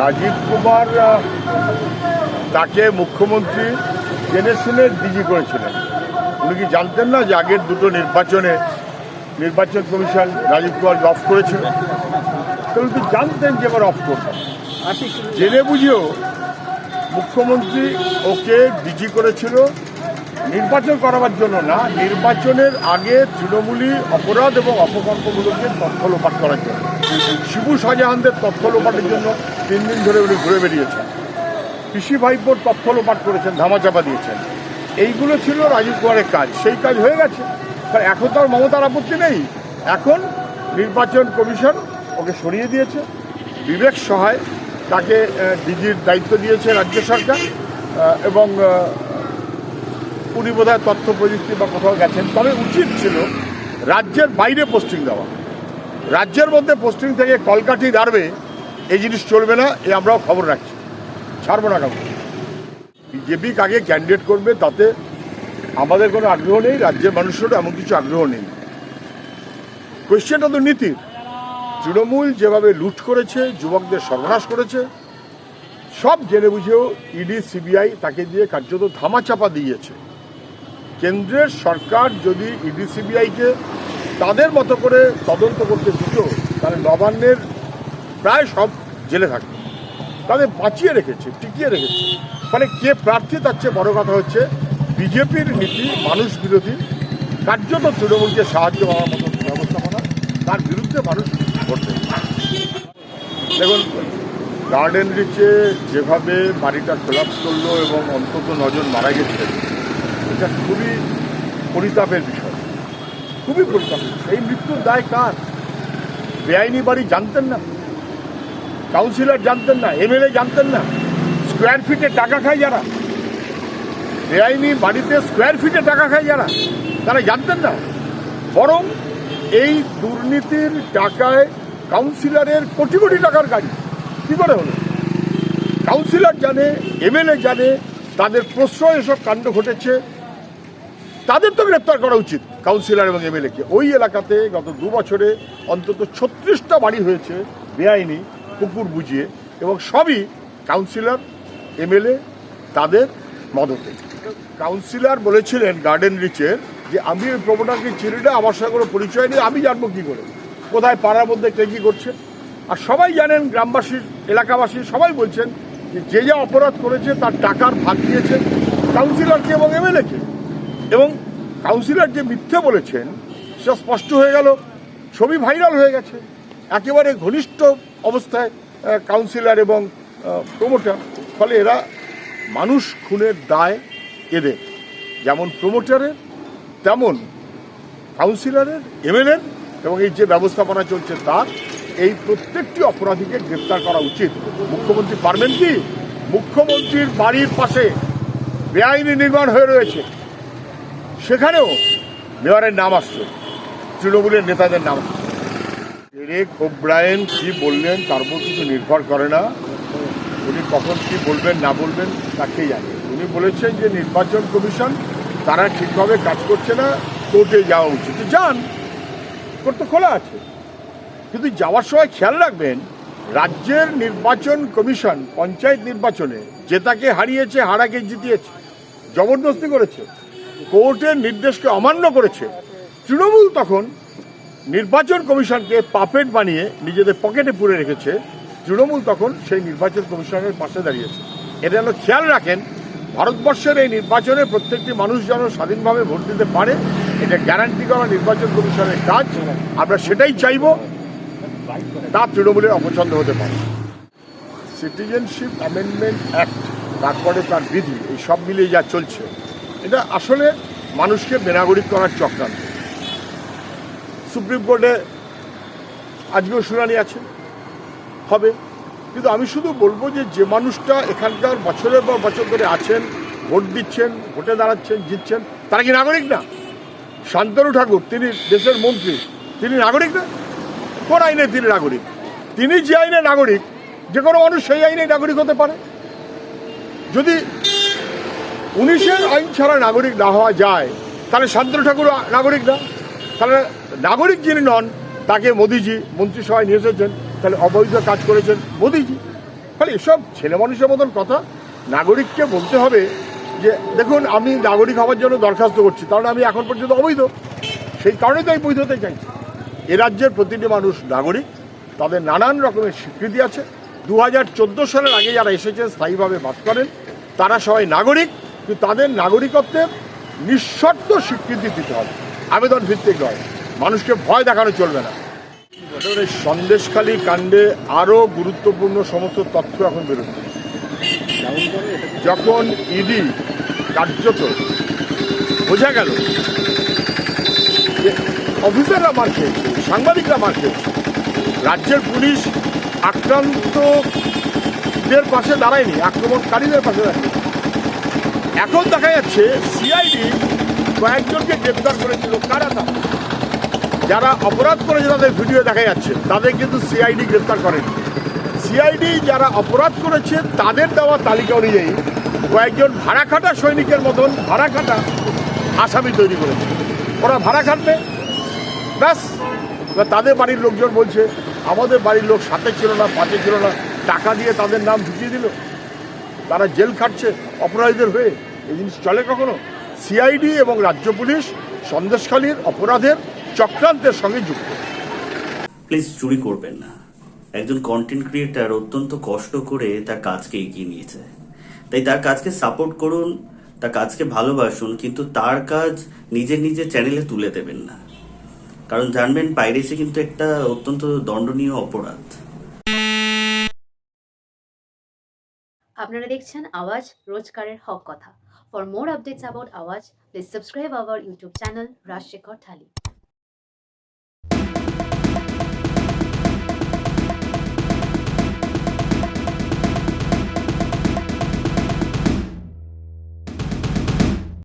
রাজীব কুমার তাকে মুখ্যমন্ত্রী জেনে শুনে ডিজি করেছিলেন। উনি কি জানতেন না যে আগের দুটো নির্বাচনে নির্বাচন কমিশন রাজীব কুমার অফ করেছিল? তো উনি তো জানতেন যে এবার অফ করবেন জেনে বুঝেও মুখ্যমন্ত্রী ওকে ডিজি করেছিল। নির্বাচন করাবার জন্য না, নির্বাচনের আগে তৃণমূলী অপরাধ এবং অপকল্পগুলোকে তথ্য লোপাট করার জন্য। শিবু শাহজাহানদের তথ্য লোপাটের জন্য তিন দিন ধরে উনি ঘুরে বেরিয়েছেন। কৃষি ভাইপোর তথ্য লোপাট করেছেন, ধামাচাপা দিয়েছেন। এইগুলো ছিল রাজীব কুমারের কাজ, সেই কাজ হয়ে গেছে। কারণ এখন তো আর মমতার আপত্তি নেই। এখন নির্বাচন কমিশন ওকে সরিয়ে দিয়েছে। বিবেক সহায় তাকে ডিজির দায়িত্ব দিয়েছে রাজ্য সরকার এবং উনি বোধহয় তথ্য প্রযুক্তি বা কোথাও গেছেন। তবে উচিত ছিল রাজ্যের বাইরে পোস্টিং দেওয়া। রাজ্যের মধ্যে পোস্টিং থেকে কলকাঠি দাঁড়বে এই জিনিস চলবে না, এ আমরাও খবর রাখছি। ছাড়বো না কাউকে। বিজেপি কাকে ক্যান্ডিডেট করবে তাতে আমাদের কোনো আগ্রহ নেই, রাজ্যের মানুষেরও এমন কিছু আগ্রহ নেই। কোয়েশ্চেনটা তো নীতির। তৃণমূল যেভাবে লুট করেছে, যুবকদের সর্বনাশ করেছে, সব জেনে বুঝেও ইডি, সিবিআই তাকে দিয়ে কার্যত ধামাচাপা দিয়েছে। কেন্দ্রের সরকার যদি ইডি, সিবিআইকে তাদের মতো করে তদন্ত করতে দিত, তাহলে নবান্নের প্রায় সব জেলে থাকবে। তাদের বাঁচিয়ে রেখেছে, টিকিয়ে রেখেছে। ফলে কে প্রার্থী তার চেয়ে বড় কথা হচ্ছে, বিজেপির নীতি মানুষ বিরোধী। কার্যত তৃণমূলকে সাহায্য হওয়ার মতো ব্যবস্থাপনা, তার বিরুদ্ধে মানুষ দেবে দেখুন, গার্ডেন রিচে যেভাবে বাড়িটা কোলাপস করল এবং অন্তত নজন মারা গেছে, এটা খুবই পরিতাপের বিষয়। খুবই পরিতাপের। এই মৃত্যুর দায় কার? বেআইনি বাড়ি জানতেন না। কাউন্সিলর জানতেন না এমএলএ জানতেন না। স্কোয়ার ফিটে টাকা খায় যারা। বেআইনি বাড়িতে স্কোয়ার ফিটে টাকা খায় যারা, তারা জানতেন না। বরং এই দুর্নীতির টাকায় কাউন্সিলরের কোটি কোটি টাকার গাড়ি। কি করে হলো? কাউন্সিলর জানে এমএলএ জানে, তাদের প্রশ্রয় এসব কাণ্ড ঘটেছে। তাদের তো গ্রেপ্তার করা উচিত, কাউন্সিলর এবং এমএলএকে ওই এলাকাতে গত দু বছরে অন্তত ছত্রিশটা বাড়ি হয়েছে, বেআইনি। পুকুর বুঝিয়ে এবং সবই কাউন্সিলর এমএলএ তাদের মদতে। কাউন্সিলর বলেছিলেন গার্ডেন রিচের যে, আমি ওই প্রমোটারকে না, আমার সঙ্গে কোনো পরিচয় নেই, আমি জানব কী করে? কোথায় পাড়ার মধ্যে কে কী করছে? আর সবাই জানেন গ্রামবাসীর এলাকাবাসী সবাই বলছেন যে যে যা অপরাধ করেছে, তার টাকার ভাগ দিয়েছে কাউন্সিলরকে এবং এমএলএকে এবং কাউন্সিলর যে মিথ্যে বলেছেন, সেটা স্পষ্ট হয়ে গেল, ছবি ভাইরাল হয়ে গেছে। একেবারে ঘনিষ্ঠ অবস্থায় কাউন্সিলর এবং প্রমোটার ফলে এরা মানুষ খুনের দায় এদের। যেমন প্রমোটারের তেমন কাউন্সিলরের এমএলএর এবং এই যে ব্যবস্থাপনা চলছে তার, এই প্রত্যেকটি অপরাধীকে গ্রেপ্তার করা উচিত। মুখ্যমন্ত্রী পারবেন কি? মুখ্যমন্ত্রীর বাড়ির পাশে বেআইনি নির্মাণ হয়ে রয়েছে। সেখানেও মেয়রের নাম আসছে, তৃণমূলের নেতাদের নাম আসছে। এরেক ওব্রায়েন কি বললেন, তার উপর কিছু নির্ভর করে না। উনি কখন কি বলবেন, না বলবেন, তাকেই জানে। উনি বলেছেন যে নির্বাচন কমিশন তারা ঠিকভাবে কাজ করছে না, কোর্টে যাওয়া উচিত। যান, কোর্ট তো খোলা আছে। কিন্তু যাওয়ার সময় খেয়াল রাখবেন, রাজ্যের নির্বাচন কমিশন, পঞ্চায়েত নির্বাচনে যে তাকে হারিয়েছে, হারাকে জিতিয়েছে, জবরদস্তি করেছে, কোর্টের নির্দেশকে অমান্য করেছে, তৃণমূল তখন নির্বাচন কমিশনকে পাপেট বানিয়ে নিজেদের পকেটে পুরে রেখেছে, তৃণমূল তখন সেই নির্বাচন কমিশনের পাশে দাঁড়িয়েছে। এটা যেন খেয়াল রাখেন, ভারতবর্ষের এই নির্বাচনে প্রত্যেকটি মানুষ যেন স্বাধীনভাবে ভোট দিতে পারে, এটা গ্যারান্টি করা নির্বাচন কমিশনের কাজ, আমরা সেটাই চাইব, তা তৃণমূলের অপছন্দ হতে পারে। সিটিজেনশিপ অ্যামেন্ডমেন্ট অ্যাক্ট তারপরে তার বিধি, এই সব মিলিয়ে যা চলছে, এটা আসলে মানুষকে বেনাগরিক করার চক্রান্ত। সুপ্রিম কোর্টে আজকেও শুনানি আছে। হবে। কিন্তু আমি শুধু বলব যে যে মানুষটা এখানকার বছরের পর বছর ধরে আছেন, ভোট দিচ্ছেন, ভোটে দাঁড়াচ্ছেন, জিতছেন, তারা কি নাগরিক না? শান্তনু ঠাকুর, তিনি দেশের মন্ত্রী, তিনি নাগরিক না? কোন আইনে তিনি নাগরিক? তিনি যে আইনে নাগরিক, যে কোনো মানুষ সেই আইনে নাগরিক হতে পারে। যদি উনিশের আইন ছাড়া নাগরিক না হওয়া যায়, তাহলে শান্তনু ঠাকুর নাগরিক না? তাহলে নাগরিক যিনি নন, তাকে মোদিজি, মন্ত্রিসভায় নিয়ে এসেছেন, তাহলে অবৈধ কাজ করেছেন মোদিজি। ফলে এসব ছেলে মানুষের মতন কথা নাগরিককে বলতে হবে যে, দেখুন, আমি নাগরিক হওয়ার জন্য দরখাস্ত করছি কারণ আমি এখন পর্যন্ত অবৈধ। সেই কারণে তো আমি বৈধ হতে চাইছি। এ রাজ্যের প্রতিটি মানুষ নাগরিক, তাদের নানান রকমের স্বীকৃতি আছে। দু হাজার চোদ্দ সালের আগে যারা এসেছেন, স্থায়ীভাবে বাস করেন, তারা সবাই নাগরিক, কিন্তু তাদের নাগরিকত্বের নিঃশর্ত স্বীকৃতি দিতে হবে। আবেদন ভিত্তিক নয়। মানুষকে ভয় দেখানো চলবে না। সন্দেশখালী কাণ্ডে আরও গুরুত্বপূর্ণ সমস্ত তথ্য এখন বেরোচ্ছে। যখন ইডি কার্যত বোঝা গেল অফিসাররা মার খেয়েছে, সাংবাদিকরা মার খেয়েছে, রাজ্যের পুলিশ আক্রান্তদের পাশে দাঁড়ায়নি, আক্রমণকারীদের পাশে দাঁড়িয়ে এখন দেখা যাচ্ছে সিআইডি কয়েকজনকে গ্রেপ্তার করেছিল। কারা তারা? যারা অপরাধ করেছে তাদের ভিডিও দেখা যাচ্ছে। তাদের কিন্তু সিআইডি গ্রেপ্তার করেনি। সিআইডি যারা অপরাধ করেছে, তাদের দেওয়া তালিকা অনুযায়ী কয়েকজন ভাড়া খাটা সৈনিকের মতন ভাড়া খাটা আসামি তৈরি করেছে। ওরা ভাড়া খাটবে। ব্যাস। তাদের বাড়ির লোকজন বলছে, আমাদের বাড়ির লোক সাথে ছিল না, পাশে ছিল না। টাকা দিয়ে তাদের নাম ঢুকিয়ে দিল। তারা জেল খাটছে অপরাধীদের হয়ে। এই জিনিস চলে কখনো? সিআইডি এবং রাজ্য পুলিশ সন্দেশখালীর অপরাধের চক্রান্তের সঙ্গে যুক্ত। প্লিজ চুরি করবেন না। একজন কন্টেন্ট ক্রিয়েটার অত্যন্ত কষ্ট করে তার কাজকে এগিয়ে নিয়েছে। তাই তার কাজকে সাপোর্ট করুন তার কাজকে ভালোবাসুন কিন্তু তার কাজ নিজের নিজের চ্যানেলে তুলে দেবেন না। কারণ জানবেন পাইরেসি কিন্তু একটা অত্যন্ত দণ্ডনীয় অপরাধ। আপনারা দেখছেন আওয়াজ রোজকারের হক কথা। For more updates about Awaz, please subscribe our YouTube channel Rashekar Thali.